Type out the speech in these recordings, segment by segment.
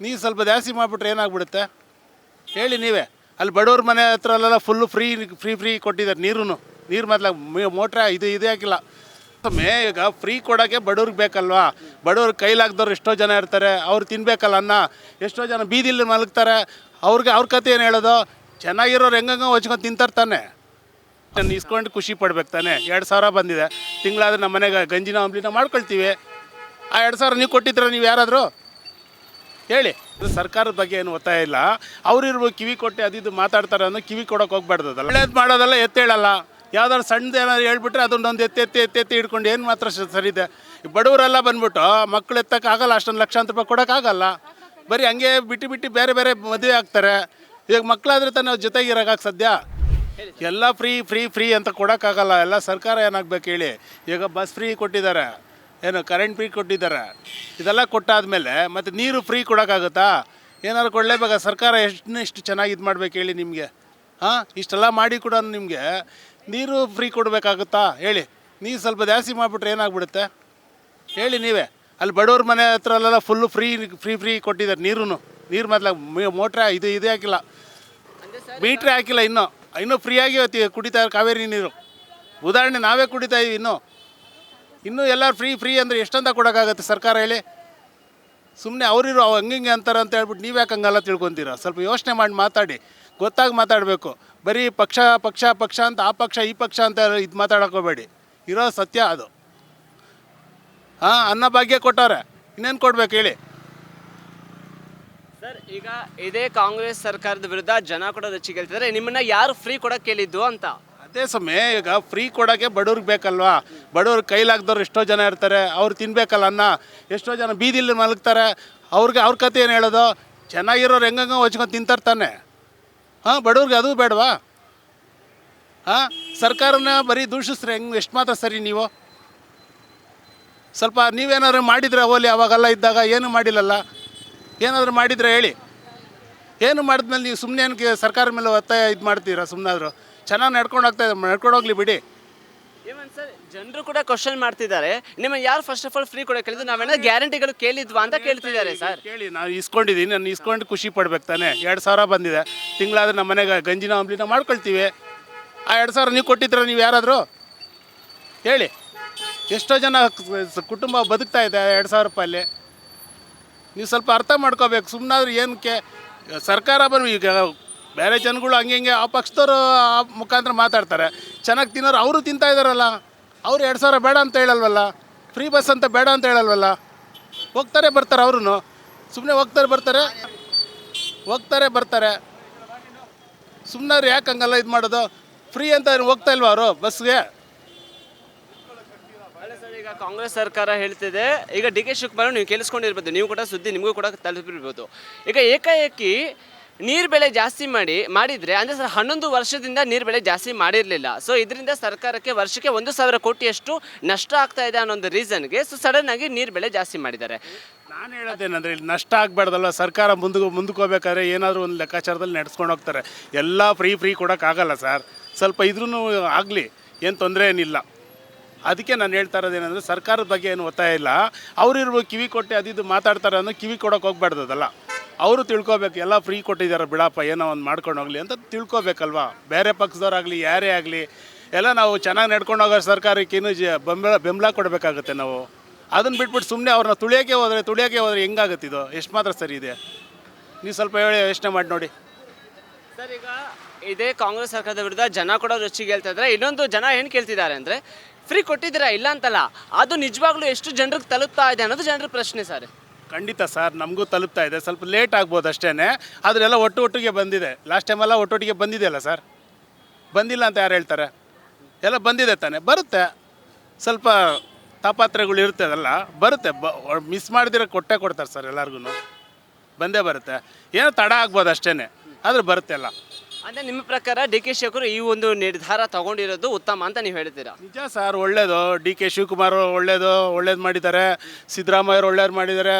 ನೀವು ಸ್ವಲ್ಪ ಜಾಸ್ತಿ ಮಾಡಿಬಿಟ್ರೆ ಏನಾಗ್ಬಿಡುತ್ತೆ? ಹೇಳಿ ನೀವೇ. ಅಲ್ಲಿ ಬಡವ್ರ ಮನೆ ಹತ್ರ ಅಲ್ಲೆಲ್ಲ ಫುಲ್ಲು ಫ್ರೀ ಫ್ರೀ ಫ್ರೀ ಕೊಟ್ಟಿದ್ದಾರೆ ನೀರು ನೀರು ಮೊದಲ ಮೋಟ್ರ ಇದು, ಇದೇ ಹಾಕಿಲ್ಲ. ಮೇ, ಈಗ ಫ್ರೀ ಕೊಡೋಕ್ಕೆ ಬಡವ್ರಿಗೆ ಬೇಕಲ್ವಾ? ಬಡವ್ರ ಕೈಲಾಗ್ದವ್ರು ಎಷ್ಟೋ ಜನ ಇರ್ತಾರೆ, ಅವ್ರು ತಿನ್ಬೇಕಲ್ಲ ಅನ್ನ. ಎಷ್ಟೋ ಜನ ಬೀದಿಲಿ ಮಲಗ್ತಾರೆ. ಅವ್ರಿಗೆ ಅವ್ರ ಕತೆ ಏನು ಹೇಳೋದು? ಚೆನ್ನಾಗಿರೋರು ಹೆಂಗಂಗೆ ಹೊಚ್ಕೊಂಡು ತಿಂತಾರೆ ತಾನೆ. ನಾನು ಇಸ್ಕೊಂಡು ಖುಷಿ ಪಡ್ಬೇಕು ತಾನೆ. ಎರಡು ಸಾವಿರ ಬಂದಿದೆ. ತಿಂಗಳಾದ್ರೆ ನಮ್ಮ ಮನೆಗೆ ಗಂಜಿನ, ಅಂಬ್ಲಿನ ಮಾಡ್ಕೊಳ್ತೀವಿ. ಆ ಎರಡು ಸಾವಿರ ನೀವು ಕೊಟ್ಟಿದ್ರೆ ನೀವು ಯಾರಾದರೂ? ಹೇಳಿ. ಇದು ಸರ್ಕಾರದ ಬಗ್ಗೆ ಏನು ಒತ್ತಾಯ ಇಲ್ಲ. ಅವ್ರು ಇರ್ಬೇಕು ಕಿವಿ ಕೊಟ್ಟು ಅದಿದ್ದು ಮಾತಾಡ್ತಾರೆ ಅನ್ನೋ ಕಿವಿ ಕೊಡೋಕೆ ಹೋಗ್ಬಾರ್ದಲ್ಲ ಒಳ್ಳೇದು ಮಾಡೋದಲ್ಲ ಎತ್ತೇಳಲ್ಲ ಯಾವ್ದಾದ್ರು ಸಣ್ಣದು ಏನಾದ್ರು ಹೇಳ್ಬಿಟ್ರೆ ಅದನ್ನೊಂದು ಎತ್ತಿ ಎತ್ತಿ ಎತ್ತಿ ಎತ್ತಿ ಹಿಡ್ಕೊಂಡು ಏನು ಮಾತ್ರ ಸ- ಸರಿ ಇದೆ. ಈ ಬಡವರೆಲ್ಲ ಬಂದ್ಬಿಟ್ಟು ಮಕ್ಳು ಎತ್ತಕ್ಕಾಗಲ್ಲ ಅಷ್ಟೊಂದು ಲಕ್ಷಾಂತರ ರೂಪಾಯಿ ಕೊಡೋಕ್ಕಾಗಲ್ಲ ಬರೀ ಹಂಗೆ ಬಿಟ್ಟು ಬಿಟ್ಟು ಬೇರೆ ಬೇರೆ ಮದುವೆ ಆಗ್ತಾರೆ. ಈಗ ಮಕ್ಕಳಾದ್ರೆ ತಾನೇ ಅವ್ರ ಜೊತೆಗೆ ಇರೋಕ್ಕಾಗ ಸದ್ಯ? ಎಲ್ಲ ಫ್ರೀ ಫ್ರೀ ಫ್ರೀ ಅಂತ ಕೊಡೋಕ್ಕಾಗಲ್ಲ ಎಲ್ಲ ಸರ್ಕಾರ ಏನಾಗಬೇಕು ಹೇಳಿ. ಈಗ ಬಸ್ ಫ್ರೀ ಕೊಟ್ಟಿದ್ದಾರೆ. ಏನು ಕರೆಂಟ್ ಫ್ರೀ ಕೊಟ್ಟಿದ್ದಾರೆ. ಇದೆಲ್ಲ ಕೊಟ್ಟಾದ್ಮೇಲೆ ಮತ್ತು ನೀರು ಫ್ರೀ ಕೊಡೋಕ್ಕಾಗುತ್ತಾ? ಏನಾದ್ರು ಕೊಡಲೇಬೇಕಾ? ಸರ್ಕಾರ ಎಷ್ಟು ಎಷ್ಟು ಚೆನ್ನಾಗಿ ಇದು ಮಾಡ್ಬೇಕು ಹೇಳಿ ನಿಮಗೆ? ಹಾಂ? ಇಷ್ಟೆಲ್ಲ ಮಾಡಿ ಕೂಡ ನಿಮಗೆ. ನೀರು ಫ್ರೀ ಕೊಡಬೇಕಾಗುತ್ತಾ? ಹೇಳಿ. ನೀರು ಸ್ವಲ್ಪ ಜಾಸ್ತಿ ಮಾಡಿಬಿಟ್ರೆ ಏನಾಗ್ಬಿಡುತ್ತೆ? ಹೇಳಿ ನೀವೇ. ಅಲ್ಲಿ ಬಡವ್ರ ಮನೆ ಹತ್ರ ಅಲ್ಲೆಲ್ಲ ಫುಲ್ಲು ಫ್ರೀ ಫ್ರೀ ಫ್ರೀ ಕೊಟ್ಟಿದ್ದಾರೆ ನೀರು ನೀರು ಮೊದಲ ಮೋಟ್ರ್ ಇದು, ಇದೇ ಹಾಕಿಲ್ಲ. ಮೀಟ್ರೇ ಹಾಕಿಲ್ಲ ಇನ್ನೂ. ಇನ್ನೂ ಫ್ರೀಯಾಗಿ ಕುಡಿತಾ ಕಾವೇರಿ ನೀರು. ಉದಾಹರಣೆ ನಾವೇ ಕುಡಿತಾ ಇದ್ದೀವಿ ಇನ್ನೂ. ಇನ್ನೂ ಎಲ್ಲ ಫ್ರೀ ಫ್ರೀ ಅಂದರೆ ಎಷ್ಟಂತ ಕೊಡೋಕ್ಕಾಗತ್ತೆ ಸರ್ಕಾರ ಹೇಳಿ? ಸುಮ್ಮನೆ ಅವರಿರೋ ಅವ್ ಹಂಗಿಂಗೆ ಅಂತಾರೆ ಅಂತ ಹೇಳ್ಬಿಟ್ಟು ನೀವು ಯಾಕೆ ಹಂಗಲ್ಲ ತಿಳ್ಕೊತೀರ? ಸ್ವಲ್ಪ ಯೋಚನೆ ಮಾಡಿ ಮಾತಾಡಿ. ಗೊತ್ತಾಗಿ ಮಾತಾಡಬೇಕು. ಬರೀ ಪಕ್ಷ ಪಕ್ಷ ಪಕ್ಷ ಅಂತ, ಆ ಪಕ್ಷ, ಈ ಪಕ್ಷ ಅಂತ ಇದು ಮಾತಾಡೋಕೋಬೇಡಿ ಇರೋ ಸತ್ಯ ಅದು. ಹಾಂ, ಅನ್ನ ಭಾಗ್ಯ ಕೊಟ್ಟವ್ರೆ. ಇನ್ನೇನು ಕೊಡ್ಬೇಕು ಹೇಳಿ? ಸರ್, ಈಗ ಇದೇ ಕಾಂಗ್ರೆಸ್ ಸರ್ಕಾರದ ವಿರುದ್ಧ ಜನ ಕೂಡ ರಚಿಗೆ ಕೇಳ್ತಿದ್ದಾರೆ ನಿಮ್ಮನ್ನ ಯಾರು ಫ್ರೀ ಕೊಡಕ್ಕೆ ಕೇಳಿದ್ದು ಅಂತ? ಅದೇ ಸಮಯ ಈಗ ಫ್ರೀ ಕೊಡೋಕ್ಕೆ ಬಡವ್ರಿಗೆ ಬೇಕಲ್ವಾ? ಬಡವ್ರ ಕೈಲಾಗ್ದವ್ರು ಎಷ್ಟೋ ಜನ ಇರ್ತಾರೆ, ಅವ್ರು ತಿನ್ಬೇಕಲ್ಲ ಅನ್ನ, ಎಷ್ಟೋ ಜನ ಬೀದಿಲಿ ಮಲಗ್ತಾರೆ, ಅವ್ರಿಗೆ ಅವ್ರ ಕತೆ ಏನು ಹೇಳೋದು? ಚೆನ್ನಾಗಿರೋರು ಹೆಂಗಂಗೆ ಹೊಚ್ಕೊಂಡು ತಿಂತಾರೆ ತಾನೆ. ಹಾಂ, ಬಡವ್ರಿಗೆ ಅದು ಬೇಡವಾ? ಹಾಂ, ಸರ್ಕಾರನ ಬರೀ ದೂಷಿಸ್ರೆ ಹೆಂಗೆ, ಎಷ್ಟು ಮಾತ್ರ ಸರಿ ನೀವು? ಸ್ವಲ್ಪ ನೀವೇನಾದ್ರೂ ಮಾಡಿದ್ರೆ ಹೋಲಿ, ಅವಾಗೆಲ್ಲ ಇದ್ದಾಗ ಏನು ಮಾಡಿಲ್ಲಲ್ಲ? ಏನಾದರೂ ಮಾಡಿದರೆ ಹೇಳಿ. ಏನು ಮಾಡಿದ್ಮೇಲೆ ನೀವು ಸುಮ್ಮನೆ ಏನಕ್ಕೆ ಸರ್ಕಾರ ಮೇಲೆ ಒತ್ತಾಯ ಇದು ಮಾಡ್ತೀರಾ ಸುಮ್ಮನಾದ್ರು ಚೆನ್ನಾಗಿ ನಡ್ಕೊಂಡು ಹೋಗ್ತಾ ಇದೆ ನಡ್ಕೊಂಡು ಹೋಗ್ಲಿ ಬಿಡಿ. ಸರ್ ಜನರು ಕೂಡ ಕ್ವಶನ್ ಮಾಡ್ತಿದ್ದಾರೆ. ನಿಮ್ಮ ಯಾರು ಫಸ್ಟ್ ಆಫ್ ಆಲ್ ಫ್ರೀ ಕೊಡಕ್ಕೆ ಹೇಳಿದ್ರು ನಾವೇನಾದ್ರು ಗ್ಯಾರಂಟಿಗಳು ಕೇಳಿದ್ವಾ ಅಂತ ಕೇಳ್ತಿದ್ದಾರೆ ಸರ್. ಕೇಳಿ ನಾವು ಇಸ್ಕೊಂಡಿದ್ದೀನಿ ನಾನು ಇಸ್ಕೊಂಡು ಖುಷಿ ಪಡ್ಬೇಕು ತಾನೆ. ಎರಡು ಸಾವಿರ ಬಂದಿದೆ. ತಿಂಗಳಾದ್ರೆ ನಮ್ಮ ಮನೆಗೆ ಗಂಜಿನ ಅಂಬ್ಲಿನ ಮಾಡ್ಕೊಳ್ತೀವಿ. ಆ ಎರಡು ಸಾವಿರ ನೀವು ಕೊಟ್ಟಿದ್ರ ನೀವು ಯಾರಾದರೂ? ಹೇಳಿ. ಎಷ್ಟೋ ಜನ ಸ- ಕುಟುಂಬ ಬದುಕ್ತಾ ಇದೆ ಎರಡು ಸಾವಿರ ರೂಪಾಯಲ್ಲಿ ನೀವು ಸ್ವಲ್ಪ ಅರ್ಥ ಮಾಡ್ಕೋಬೇಕು. ಸುಮ್ಮನಾದ್ರೂ ಏನಕ್ಕೆ ಸರ್ಕಾರ ಬಂದು ಈಗ ಬೇರೆ ಜನಗಳು ಹಂಗೆ ಹಿಂಗೆ ಆ ಪಕ್ಷದವರು ಆ ಮುಖಾಂತರ ಮಾತಾಡ್ತಾರೆ. ಚೆನ್ನಾಗಿ ತಿನ್ನೋರು ಅವರು ತಿಂತಾ ಇದ್ದಾರಲ್ಲ ಅವ್ರು ಎರಡು ಸಾವಿರ ಬೇಡ ಅಂತ ಹೇಳಲ್ವಲ್ಲ? ಫ್ರೀ ಬಸ್ ಅಂತ ಬೇಡ ಅಂತ ಹೇಳಲ್ವಲ್ಲ? ಹೋಗ್ತಾರೆ, ಬರ್ತಾರೆ ಅವ್ರೂ ಸುಮ್ಮನೆ ಹೋಗ್ತಾರೆ, ಬರ್ತಾರೆ. ಹೋಗ್ತಾರೆ, ಬರ್ತಾರೆ. ಸುಮ್ಮನೆ ಅವ್ರು ಯಾಕೆ ಹಂಗಲ್ಲ ಇದು ಮಾಡೋದು? ಫ್ರೀ ಅಂತ ಹೋಗ್ತಾ ಇಲ್ವಾ ಅವರು ಬಸ್ಗೆ ಈಗ ಕಾಂಗ್ರೆಸ್ ಸರ್ಕಾರ ಹೇಳ್ತಿದೆ. ಈಗ ಡಿ ಕೆ ಶಿವಕುಮಾರ್ ನೀವು ಕೇಳಿಸ್ಕೊಂಡಿರ್ಬೋದು. ನೀವು ಕೂಡ ಸುದ್ದಿ ನಿಮಗೂ ಕೂಡ ತಲುಪಿರ್ಬೋದು. ಈಗ ಏಕಾಏಕಿ ನೀರು ಬೆಳೆ ಜಾಸ್ತಿ ಮಾಡಿ, ಮಾಡಿದರೆ, ಅಂದರೆ ಸರ್ ಹನ್ನೊಂದು ವರ್ಷದಿಂದ ನೀರು ಬೆಳೆ ಜಾಸ್ತಿ ಮಾಡಿರಲಿಲ್ಲ. ಸೊ ಇದರಿಂದ ಸರ್ಕಾರಕ್ಕೆ ವರ್ಷಕ್ಕೆ ಒಂದು ಸಾವಿರ ಕೋಟಿಯಷ್ಟು ನಷ್ಟ ಆಗ್ತಾ ಇದೆ ಅನ್ನೋ ಒಂದು ರೀಸನ್ಗೆ ಸೊ ಸಡನ್ ಆಗಿ ನೀರು ಬೆಳೆ ಜಾಸ್ತಿ ಮಾಡಿದ್ದಾರೆ. ನಾನು ಹೇಳೋದೇನಂದ್ರೆ, ಇಲ್ಲಿ ನಷ್ಟ ಆಗಬಾರ್ದಲ್ಲ, ಸರ್ಕಾರ ಮುಂದಕ್ಕೆ ಮುಂದ್ಕೋಬೇಕಾದ್ರೆ ಏನಾದರೂ ಒಂದು ಲೆಕ್ಕಾಚಾರದಲ್ಲಿ ನಡೆಸ್ಕೊಂಡು ಹೋಗ್ತಾರೆ. ಎಲ್ಲ ಫ್ರೀ ಫ್ರೀ ಕೊಡೋಕ್ಕಾಗಲ್ಲ ಸರ್. ಸ್ವಲ್ಪ ಇದ್ರೂ ಆಗಲಿ, ಏನು ತೊಂದರೆ ಏನಿಲ್ಲ. ಅದಕ್ಕೆ ನಾನು ಹೇಳ್ತಾ ಇರೋದೇನೆಂದರೆ, ಸರ್ಕಾರದ ಬಗ್ಗೆ ಏನು ಒತ್ತಾಯ ಇಲ್ಲ. ಅವರಿರ್ಬೋದು ಕಿವಿ ಕೊಟ್ಟು ಅದಿದ್ದು ಮಾತಾಡ್ತಾರೆ ಅನ್ನೋ ಕಿವಿ ಕೊಡೋಕೆ ಹೋಗ್ಬಾರ್ದಲ್ಲ ಅವರು ತಿಳ್ಕೊಬೇಕು, ಎಲ್ಲ ಫ್ರೀ ಕೊಟ್ಟಿದ್ದಾರೆ, ಬಿಡಪ್ಪ, ಏನೋ ಒಂದು ಮಾಡ್ಕೊಂಡು ಹೋಗಲಿ ಅಂತ ತಿಳ್ಕೊಬೇಕಲ್ವಾ? ಬೇರೆ ಪಕ್ಷದವರಾಗಲಿ, ಯಾರೇ ಆಗಲಿ, ಎಲ್ಲ ನಾವು ಚೆನ್ನಾಗಿ ನಡ್ಕೊಂಡು ಹೋಗೋ ಸರ್ಕಾರಕ್ಕೆ ಇನ್ನೂ ಜ, ಬೆಂಬಲ ಬೆಂಬಲ ಕೊಡಬೇಕಾಗುತ್ತೆ ನಾವು. ಅದನ್ನು ಬಿಟ್ಬಿಟ್ಟು ಸುಮ್ಮನೆ ಅವ್ರನ್ನ ತುಳಿಯೋಕ್ಕೆ ಹೋದರೆ ತುಳಿಯೋಕ್ಕೆ ಹೋದರೆ ಹೆಂಗಾಗುತ್ತೆ ಇದು? ಎಷ್ಟು ಮಾತ್ರ ಸರಿ ಇದೆ? ನೀವು ಸ್ವಲ್ಪ ಹೇಳಿ, ಯೋಚನೆ ಮಾಡಿ ನೋಡಿ. ಸರ್, ಈಗ ಇದೇ ಕಾಂಗ್ರೆಸ್ ಸರ್ಕಾರದ ವಿರುದ್ಧ ಜನ ಕೂಡ ರುಚಿ ಹೇಳ್ತಾ ಇನ್ನೊಂದು ಜನ ಏನು ಕೇಳ್ತಿದ್ದಾರೆ ಅಂದರೆ ಫ್ರೀ ಕೊಟ್ಟಿದ್ದೀರಾ, ಇಲ್ಲ ಅಂತಲ್ಲ. ಅದು ನಿಜವಾಗ್ಲೂ ಎಷ್ಟು ಜನರಿಗೆ ತಲುಪ್ತಾ ಇದೆ ಅನ್ನೋದು ಜನರ ಪ್ರಶ್ನೆ ಸರ್. ಖಂಡಿತ ಸರ್, ನಮಗೂ ತಲುಪ್ತಾ ಇದೆ. ಸ್ವಲ್ಪ ಲೇಟ್ ಆಗ್ಬೋದು ಅಷ್ಟೇ ಅದರೆಲ್ಲ ಒಟ್ಟು ಒಟ್ಟಿಗೆ ಬಂದಿದೆ. ಲಾಸ್ಟ್ ಟೈಮೆಲ್ಲ ಒಟ್ಟೊಟ್ಟಿಗೆ ಬಂದಿದೆಯಲ್ಲ ಸರ್? ಬಂದಿಲ್ಲ ಅಂತ ಯಾರು ಹೇಳ್ತಾರೆ? ಎಲ್ಲ ಬಂದಿದೆ ತಾನೆ. ಬರುತ್ತೆ. ಸ್ವಲ್ಪ ತಾಪಾತ್ರೆಗಳು ಅದೆಲ್ಲ. ಬರುತ್ತೆ. ಬ ಮಿಸ್ ಮಾಡಿದಿರೋ ಕೊಟ್ಟೆ ಕೊಡ್ತಾರೆ ಸರ್ ಎಲ್ಲರಿಗೂ ಬಂದೇ ಬರುತ್ತೆ. ಏನೋ ತಡ ಆಗ್ಬೋದು ಅಷ್ಟೇ ಆದರೆ ಬರುತ್ತೆ ಎಲ್ಲ. ಅಂದರೆ ನಿಮ್ಮ ಪ್ರಕಾರ ಡಿ ಕೆ ಶಿವಕುಮಾರ್ ಈ ಒಂದು ನಿರ್ಧಾರ ತಗೊಂಡಿರೋದು ಉತ್ತಮ ಅಂತ ನೀವು ಹೇಳ್ತೀರಾ? ನಿಜ ಸರ್, ಒಳ್ಳೇದು. ಡಿ ಕೆ ಶಿವಕುಮಾರ್ ಒಳ್ಳೇದು ಒಳ್ಳೇದು ಮಾಡಿದ್ದಾರೆ. ಸಿದ್ದರಾಮಯ್ಯರು ಒಳ್ಳೇದು ಮಾಡಿದ್ದಾರೆ.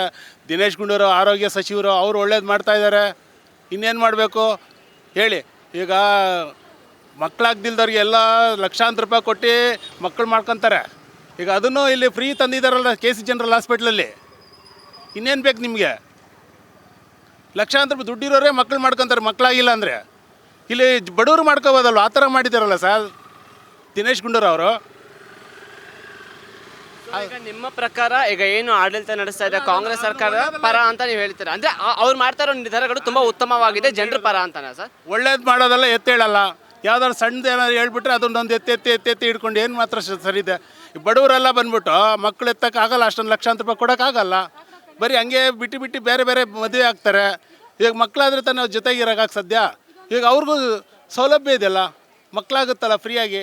ದಿನೇಶ್ ಗುಂಡೂರು ಆರೋಗ್ಯ ಸಚಿವರು ಅವರು ಒಳ್ಳೇದು ಮಾಡ್ತಾ ಇದ್ದಾರೆ. ಇನ್ನೇನು ಮಾಡಬೇಕು? ಹೇಳಿ. ಈಗ ಮಕ್ಕಳಾಗ್ದಿಲ್ದವ್ರಿಗೆ ಎಲ್ಲ ಲಕ್ಷಾಂತರ ರೂಪಾಯಿ ಕೊಟ್ಟು ಮಕ್ಕಳು ಮಾಡ್ಕೊತಾರೆ. ಈಗ ಅದನ್ನು ಇಲ್ಲಿ ಫ್ರೀ ತಂದಿದ್ದಾರಲ್ಲ ಕೆ ಸಿ ಜನರಲ್ ಹಾಸ್ಪಿಟ್ಲಲ್ಲಿ ಇನ್ನೇನು ಬೇಕು ನಿಮಗೆ? ಲಕ್ಷಾಂತರ ರೂಪಾಯಿ ದುಡ್ಡಿರೋರೇ ಮಕ್ಕಳು ಮಾಡ್ಕೊತಾರೆ. ಮಕ್ಕಳಾಗಿಲ್ಲ ಅಂದರೆ. ಇಲ್ಲಿ ಬಡವರು ಮಾಡ್ಕೋಬೋದಲ್ವ? ಆ ಥರ ಮಾಡಿದ್ದಾರಲ್ಲ ಸರ್? ದಿನೇಶ್ ಗುಂಡೂರಾವ್ ಅವರು. ಈಗ ನಿಮ್ಮ ಪ್ರಕಾರ ಈಗ ಏನು ಆಡಳಿತ ನಡೆಸ್ತಾ ಇದೆ ಕಾಂಗ್ರೆಸ್ ಸರ್ಕಾರ ಪರ ಅಂತ ನೀವು ಹೇಳ್ತೀರ? ಅಂದ್ರೆ ಅವ್ರು ಮಾಡ್ತಾ ಇರೋ ನಿರ್ಧಾರಗಳು ತುಂಬಾ ಉತ್ತಮವಾಗಿದೆ ಜನರ ಪರ ಅಂತಾನೆ ಸರ್? ಒಳ್ಳೇದು ಮಾಡೋದೆಲ್ಲ ಎತ್ತೇಳಲ್ಲ ಯಾವ್ದಾದ್ರು ಸಣ್ಣದು ಏನಾದ್ರು ಹೇಳ್ಬಿಟ್ರೆ ಅದನ್ನೊಂದು ಎತ್ತಿ ಎತ್ತಿ ಎತ್ತಿ ಎತ್ತಿ ಹಿಡ್ಕೊಂಡು ಏನು ಮಾತ್ರ ಸರಿದೆ ಸರಿ ಇದೆ. ಬಡವರೆಲ್ಲ ಬಂದ್ಬಿಟ್ಟು ಮಕ್ಳು ಎತ್ತಕ್ಕಾಗಲ್ಲ ಅಷ್ಟೊಂದು ಲಕ್ಷಾಂತರ ರೂಪಾಯಿ ಕೊಡೋಕ್ಕಾಗಲ್ಲ ಬರೀ ಹಂಗೆ ಬಿಟ್ಟು ಬಿಟ್ಟು ಬೇರೆ ಬೇರೆ ಮದುವೆ ಆಗ್ತಾರೆ. ಈಗ ಮಕ್ಕಳಾದ್ರೆ ತಾನೇ ಅವ್ರ ಜೊತೆಗೆ ಇರೋಕ್ಕಾಗ ಸದ್ಯ ಈಗ ಅವ್ರಿಗೂ ಸೌಲಭ್ಯ ಇದೆಯಲ್ಲ ಮಕ್ಕಳಾಗುತ್ತಲ್ಲ ಫ್ರೀಯಾಗಿ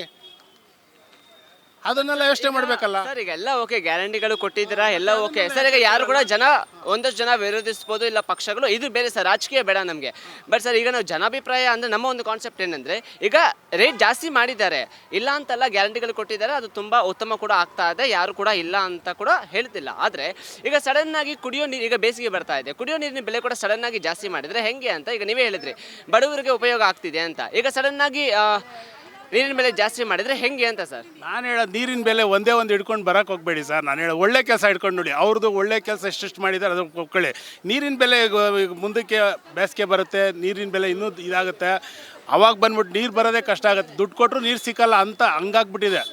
ಅದನ್ನೆಲ್ಲ ಯೋಚನೆ ಮಾಡಬೇಕಲ್ಲ? ಸರ್ ಈಗ ಎಲ್ಲ ಓಕೆ ಗ್ಯಾರಂಟಿಗಳು ಕೊಟ್ಟಿದ್ದೀರಾ ಎಲ್ಲ ಓಕೆ. ಸರ್ ಈಗ ಯಾರು ಕೂಡ ಜನ ಒಂದಷ್ಟು ಜನ ವಿರೋಧಿಸ್ಬೋದು ಇಲ್ಲ ಪಕ್ಷಗಳು ಇದು ಬೇರೆ ಸರ್ ರಾಜಕೀಯ ಬೇಡ ನಮಗೆ. ಬಟ್ ಸರ್ ಈಗ ನಾವು ಜನಾಭಿಪ್ರಾಯ ಅಂದ್ರೆ ನಮ್ಮ ಒಂದು ಕಾನ್ಸೆಪ್ಟ್ ಏನಂದ್ರೆ ಈಗ ರೇಟ್ ಜಾಸ್ತಿ ಮಾಡಿದ್ದಾರೆ ಇಲ್ಲ ಅಂತಲ್ಲ ಗ್ಯಾರಂಟಿಗಳು ಕೊಟ್ಟಿದ್ದಾರೆ ಅದು ತುಂಬಾ ಉತ್ತಮ ಕೂಡ ಆಗ್ತಾ ಇದೆ ಯಾರು ಕೂಡ ಇಲ್ಲ ಅಂತ ಕೂಡ ಹೇಳ್ತಿಲ್ಲ. ಆದ್ರೆ ಈಗ ಸಡನ್ ಆಗಿ ಕುಡಿಯೋ ನೀರು ಈಗ ಬೇಸಿಗೆ ಬರ್ತಾ ಇದೆ ಕುಡಿಯೋ ನೀರಿನ ಬೆಲೆ ಕೂಡ ಸಡನ್ ಆಗಿ ಜಾಸ್ತಿ ಮಾಡಿದ್ರೆ ಹೆಂಗೆ ಅಂತ ಈಗ ನೀವೇ ಹೇಳಿದ್ರಿ ಬಡವರಿಗೆ ಉಪಯೋಗ ಆಗ್ತಿದೆ ಅಂತ. ಈಗ ಸಡನ್ ಆಗಿ ನೀರಿನ ಬೆಲೆ ಜಾಸ್ತಿ ಮಾಡಿದ್ರೆ ಹೆಂಗೆ ಅಂತ ಸರ್? ನಾನು ಹೇಳೋದು ನೀರಿನ ಬೆಲೆ ಒಂದೇ ಒಂದು ಹಿಡ್ಕೊಂಡು ಬರಕ್ಕೆ ಹೋಗಬೇಡಿ ಸರ್. ನಾನು ಹೇಳೋ ಒಳ್ಳೆ ಕೆಲಸ ಹಿಡ್ಕೊಂಡು ನೋಡಿ. ಅವ್ರದ್ದು ಒಳ್ಳೆ ಕೆಲಸ ಎಷ್ಟೆಷ್ಟು ಮಾಡಿದ್ದಾರೆ ಅದಕ್ಕೆ ಒಪ್ಕೊಳ್ಳಿ. ನೀರಿನ ಬೆಲೆ ಮುಂದಕ್ಕೆ ಬೇಸಿಗೆ ಬರುತ್ತೆ, ನೀರಿನ ಬೆಲೆ ಇನ್ನೂ ಇದಾಗುತ್ತೆ. ಅವಾಗ ಬಂದ್ಬಿಟ್ಟು ನೀರು ಬರೋದೇ ಕಷ್ಟ ಆಗುತ್ತೆ. ದುಡ್ಡು ಕೊಟ್ಟರು ನೀರು ಸಿಕ್ಕಲ್ಲ ಅಂತ ಹಂಗಾಗ್ಬಿಟ್ಟಿದೆ.